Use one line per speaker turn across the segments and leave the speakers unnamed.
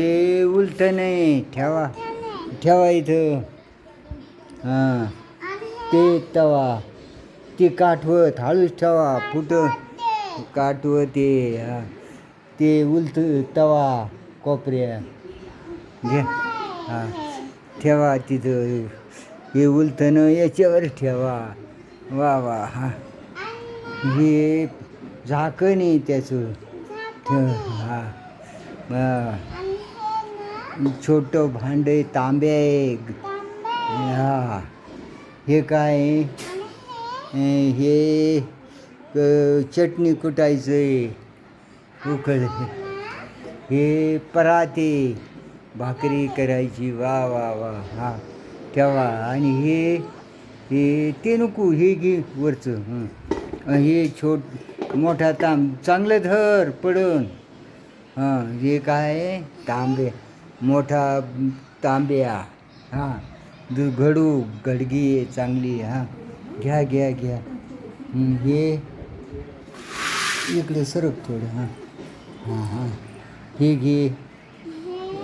हे उलट नाही ठेवा. ठेवा इथं. हां. ते तवा. ते काठवत हळूच ठेवा फुट. काठवत ते हा. ते उलट तवा कोपऱ्या. घ्या हां. ठेवा तिथं. हे उलथनं याच्यावर ठेवा. वा वा हा. हे झाकण आहे त्याचं. ठेव हा. हा. छोटं भांडे तांबे. आहे हा. हे काय? हे चटणी कुटायचं. आहे उकळ. हे पराते भाकरी करायची. वा वा वा. हा. ठेवा. आणि हे हे ते नको हे घे वरचं. हे छोट मोठा तांब. चांगलं धर पडून. हां. हे काय? तांबे. मोठा तांब्या हां. दु घडू गडगी चांगली हां. घ्या घ्या घ्या. हे इकडे सरक थोडं हां. हां हां. हे घे.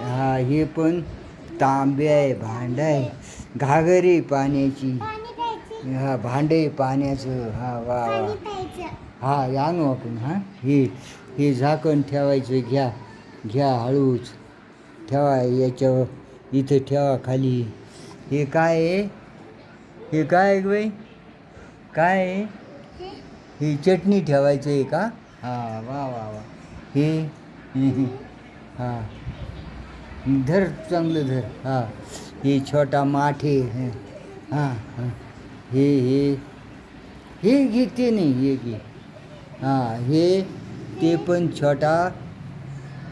हा हे पण तांबे आहे भांड आहे. घागरी पाण्याची. हा भांडे आहे पाण्याचं. हा वा वा. हा आणू आपण हां. हे हे झाकण ठेवायचं घ्या. घ्या हळूच. ठेवा याच्यावर इथं ठेवा खाली. हे काय आहे? हे काय आहे ग बाई? काय आहे? ही चटणी ठेवायचं आहे का? हा वा वा वा. हे? हां. धर चांगलं धर. हां. हे छोटा माठे हां. हां हे. हे हे. घेते नाही हे घे. हां हे ते पण छोटा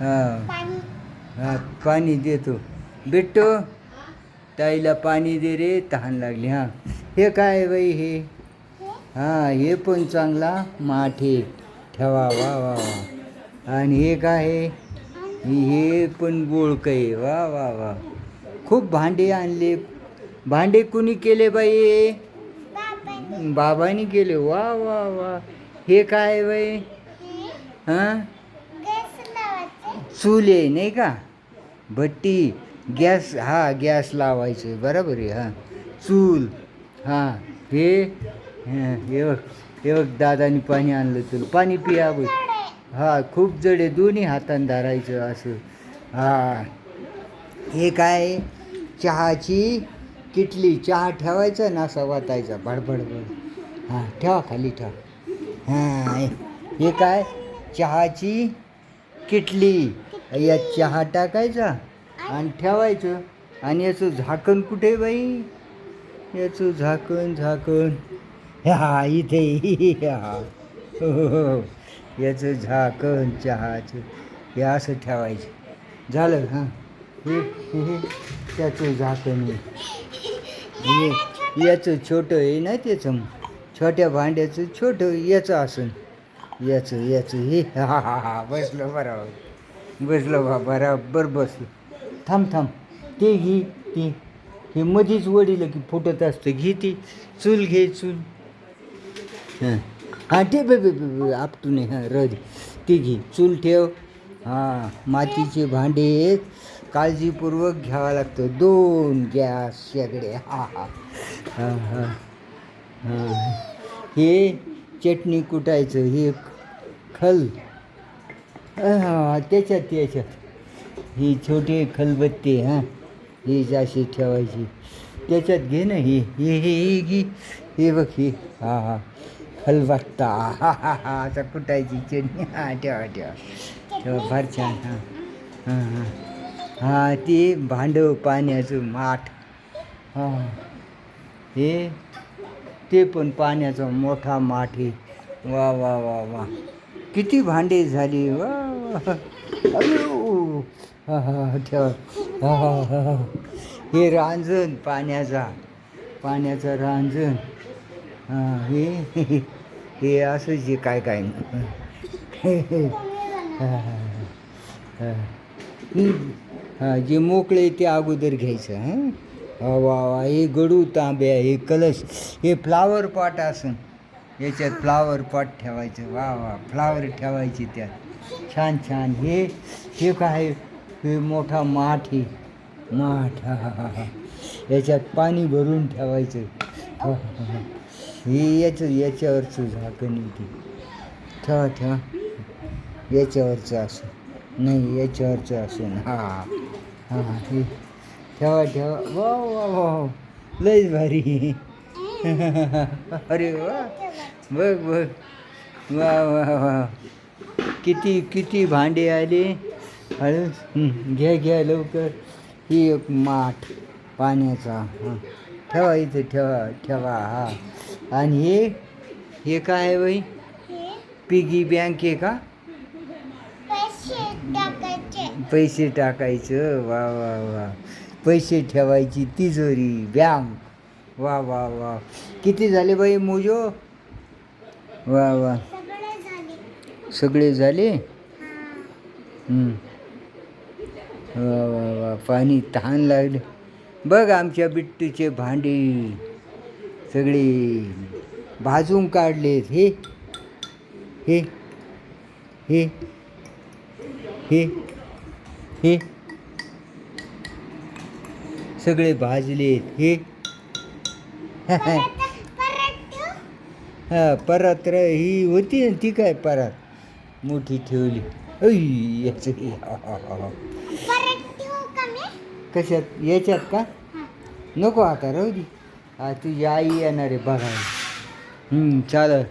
हां. हां पाणी देतो. भेटतो ताईला पाणी दे रे तहान लागली हां. हे काय बाई हे? हां हे पण चांगला माठे. ठेवा वा वा वा. आणि हे काय हे पण बोळक आहे. वा वा वा. खूप भांडे आणले. भांडे कुणी केले बाई बाबांनी केले. वा वा वा. हे काय बाई? हां? चूल आहे नाही का? भट्टी गॅस हा गॅस लावायचं बरोबर आहे हां. चूल हां हे हं, हे बघ हे बघ दादानी पाणी आणलं तुला पाणी पिया बघ. हा खूप जड आहे दोन्ही हाताने धरायचं असं. हा. हे काय? आहे? चहाची किटली चहा ठेवायचा ना असा वाटायचा भडभडभड हां ठेवा खाली ठेवा. हां हे काय? चहाची किटली. यात चहा टाकायचा आणि ठेवायचं. आणि याचं झाकण कुठे बाई? याचं झाकण झाकण. हा इथे हा. हो हो हो. याचं झाकण चहाचं हे असं ठेवायचं. झालं हां. हे त्याचं झाकण हे याचं छोटं आहे ना त्याचं? छोट्या भांड्याचं छोटं याचं असं याचं याचं हे. हा हा हा. बसलं बरोबर. बसलो बा बराबर बसलं. थांब थांब. ते घे ते. हे मधीच वडील की फुटत असतं. घे ती. चूल घे चूल. हां. हां ते बे बे आपटू नाही हां रज ती घे. चूल ठेव. हां मातीचे भांडे काळजीपूर्वक घ्यावा लागतं. दोन गॅस शेगडे हा हा. हां हां. हां. हे चटणी कुटायचं. हे खल. हां त्याच्यात त्याच्यात. ही छोटी खलबत्ती हां ही अशी ठेवायची. त्याच्यात घे ना ही हे हे घे. हे बघ ही. हा हा. खलबत्ता. हा हा हा आता कुटायची चटणी हां ठेवा ठेवा. ठेवा फार छान हां. हां हां. हां ते भांडव पाण्याचं माठ. हां. हे ते पण पाण्याचा मोठा माठ आहे. वा वा वा वा. किती भांडे झाली? वा वा. हा ठेवा. हा हा हा हे. रांजण पाण्याचा पाण्याचं रांजण. हां हे हे असंच जे काय काय. हां जे मोकळे ते अगोदर घ्यायचं हां? वा वा हे गडू तांबे हे कलश. हे फ्लावर पॉट असं याच्यात फ्लावर पॉट ठेवायचं. वा वा फ्लावर ठेवायची त्यात. छान छान. हे हे काय? हे मोठा माठ आहे. माठ हा हा याच्यात पाणी भरून ठेवायचं. हे याचं याच्यावरचं झाकण येते ठेवा ठेवा याच्यावरचं असं. नाही याच्यावरचं असून हा हा हे. ठेवा ठेवा. वा वा वा. लयच भारी. अरे वा. बघ बघ. वा वा वा. किती किती भांडे आले. हळूच हं, घ्या घ्या लवकर. ही एक माठ पाण्याचा. हं. ठेवा इथं ठेवा ठेवा हा. आणि हे हे काय आहे बाई? पिगी बँक आहे का?
पैसे टाकायचे.
पैसे टाकायचं. वा वा वा. पैसे ठेवायची तिजोरी बँक. वा वा वा. किती झाले बाई मोजो? वा वा.
सगळे झाले.
वा वा वा. पाणी तहान लागले. बघ आमच्या बिट्टूचे भांडे. सगळे भाजून काढलेत हे हे हे हे हे. सगळे भाजलेत. हे. हां परत ही होती ना ती काय परत? मोठी ठेवली. याचं कशात? याच्यात का? नको आता राहू दे. हा तुझी आई येणार आहे बघायला. हं, चालेल.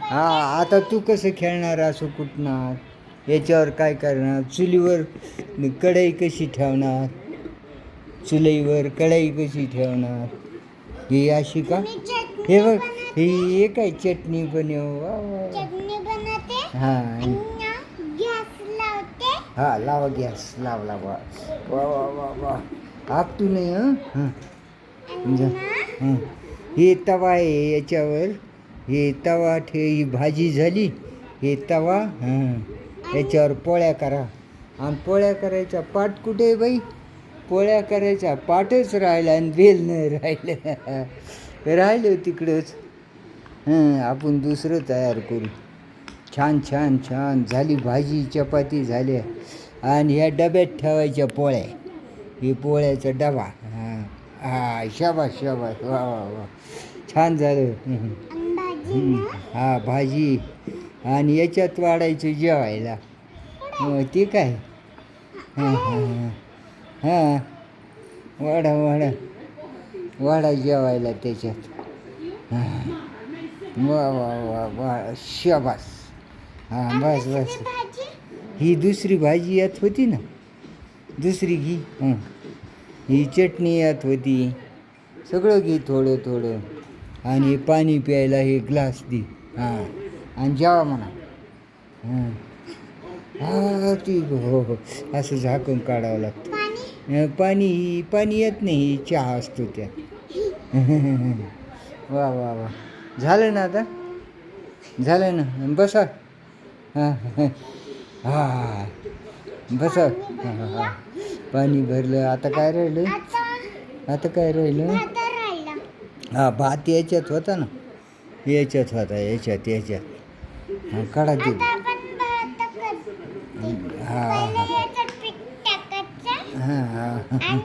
हा आता तू कसं खेळणार असं कुठणार याच्यावर काय करणार? चुलीवर कढई कशी ठेवणार? चुलीवर कढई कशी ठेवणार? ही अशी का? हे बघ. ही काय चटणी बनव. वा वा वा.
चटणी बनवते
हा
आणि गॅस लावते.
हा लावा गॅस लाव लावा. वा वा वा वा. आग तू नाही हं. हं जा. हं. हे तवा आहे याच्यावर. हे तवा ठे ही भाजी झाली. हे तवा हां. याच्यावर पोळ्या करा. आणि पोळ्या करायचा पाट कुठे आहे बाई? पोळ्या करायचा पाटच राहिला आणि बेल नाही राहिलं. राहिलं तिकडंच. हं आपण दुसरं तयार करू. छान छान छान. झाली भाजी चपाती झाल्या आणि ह्या डब्यात ठेवायच्या पोळ्या. हे पोळ्याचा डबा. हां. हा शाबास शाबास. वा वा वा. छान झालं. हं,
भाजी
आणि याच्यात वाढायचं जेवायला. ते काय? हां हां हां. हां. वाडा वाडा वाडा जेवायला त्याच्यात. हां. वा वा वा वा शाबास. हां बस बस. ही दुसरी भाजी यात होती ना? दुसरी घी. हं. ही चटणी यात होती. सगळं घे थोडं थोडं. आणि पाणी प्यायला हे ग्लास दे. हां. आणि जेवा म्हणा. हां. हा ती हो हो असं झाकून काढावं लागतं.
पाणी?
पाणी पाणी येत नाही. चहा असतो त्या वा वा वा. झालं ना आता? झालं ना? बसा. हां हां बसा. हां हां पाणी भरलं. आता काय राहिलं?
आता
काय राहिलं? हा भात याच्यात होता ना? याच्यात होता याच्यात याच्यात. हा काढा ते. हा हां. हां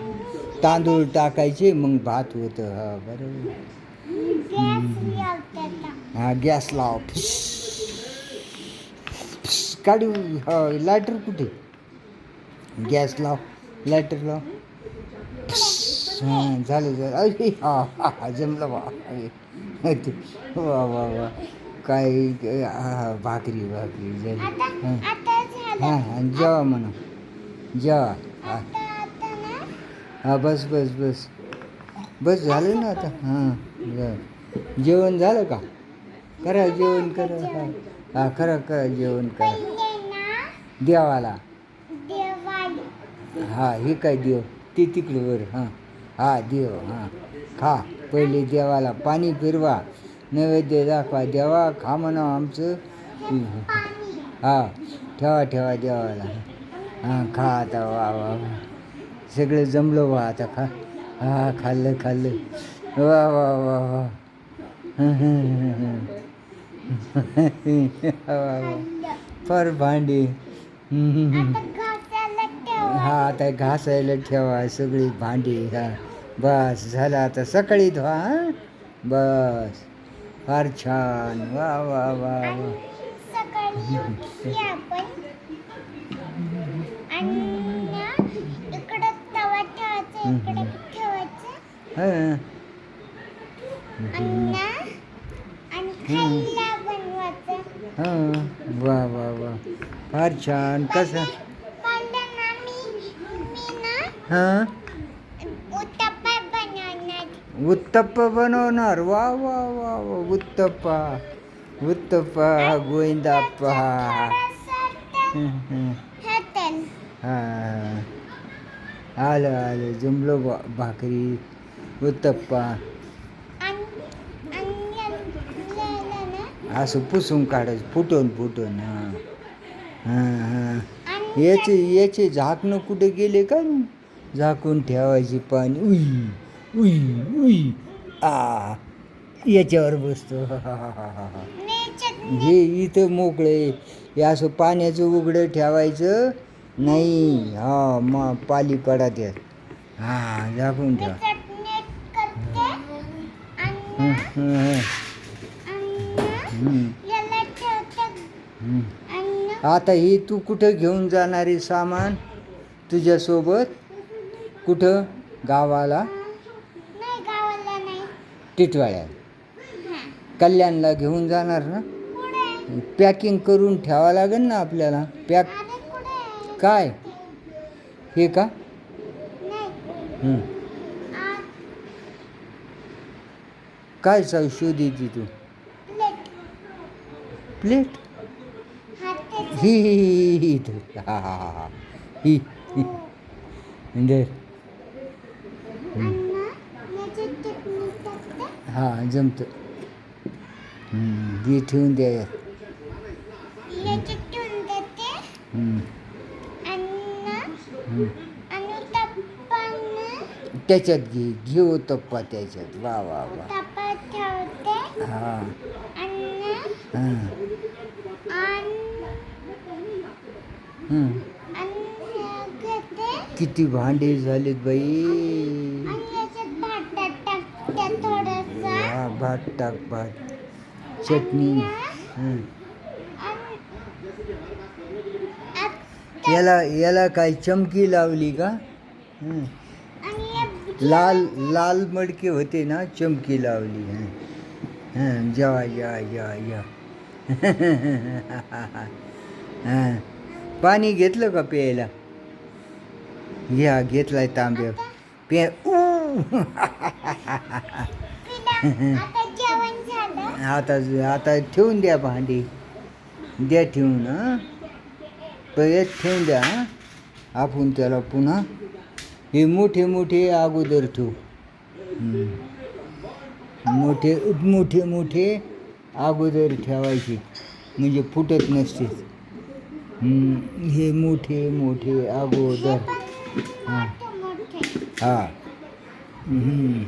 तांदूळ टाकायचे मग भात होतं. हा बरोबर. हा गॅस लाव. काढू. हा लायटर कुठे? गॅस लाव. लायटर लाव. हां झालं झालं. अरे हा हा जमलं ते, वा वा वा. काय भाकरी भाकरी झाली.
आता
हां. हां जेवा म्हणा. जेवा. हा. हा बस बस बस. बस झालं ना आता. हां. जेवण झालं का? करा जेवण करा हा. हा करा करा जेवण करा. देवाला. हा हे काय देव? ते तिकडे वर हां. हा देव हां. खा. पहिले देवाला पाणी फिरवा नैवेद्य दाखवा. देवा खा म्हणा आमचं. हा ठेवा ठेवा देवाला. हां खा आता वा वा वा. सगळं जमलं वा आता खा. हा खाल्लं खाल्लं. वा वा वा वा. वा वा.
खाल्लं.
फार भांडे. हा आता घासायला ठेवा सगळी भांडी हा. बस झालं आता सकाळी धुवा हा. बस. फार छान. वा वा वा वा
आणि सकाळी उठली आपण आणि ना इकडं तवा ठेवायचा इकडं ठेवायचं
हं.
आणि ना आणि खायला बनवायचं
हं. वा वा वा फार छान. कसं? हां?
उत्तप्पा बनवणार.
वा वा वा वा. उत्तप्पा. उत्तप्पा गोविंदाप्पा. हं, हं.
हे
हां. आलं आलं. जमलो भाकरी. उत्तप्पा. असं पुसून काढायचं. फुटून फुटून. हां. हां हां. याचे याचे झाकणं कुठे गेले का? झाकून ठेवायची पाणी. उई उई उई. आ याच्यावर बसतो. हा, हा, हा, हा, हा, हा. हे इथं मोकळे. हे असं पाण्याचं उघडं ठेवायचं नाही. हा मग पाली पडत येत हां झाकून ठेवा. हं, हं, हं, आता ही तू कुठं घेऊन जाणार सामान? तुझ्यासोबत? कुठं? गावाला?
नाही गावाला नाही.
टिटवाळ्यात
हां.
कल्याणला घेऊन जाणार ना? पॅकिंग करून ठेवा लागेल ना आपल्याला? पॅक काय? हे का? काय चाल शोधायची तू?
प्लेट.
प्लेट? ही ही ही ही इथं. हा. जमतं. हं, ठेवून द्या त्याच्यात घे घेऊ तप्पा त्याच्यात. वा वा वा. हा. हं, किती भांडे झालेत बाई
भात
टाक भात चटणी हं.
आत-
याला याला काय चमकी लावली का हं.
आणि हे
लाल लाल मडके होते ना चमकी लावली हं. हं, जेवा या हं. पाणी घेतलं का प्यायला? घ्या घेतलाय तांब्या पे
आता
आता ठेवून द्या भांडी. द्या ठेवून हां. ठेवून द्या हां. आपण त्याला पुन्हा हे मोठे मोठे अगोदर ठेवू. मोठे मोठे मोठे अगोदर ठेवायचे. म्हणजे फुटत नसते हं, हे मोठे मोठे अगोदर हां
मोठे मोठे
हा हम्म.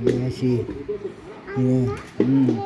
हे अशी हे, हम्म.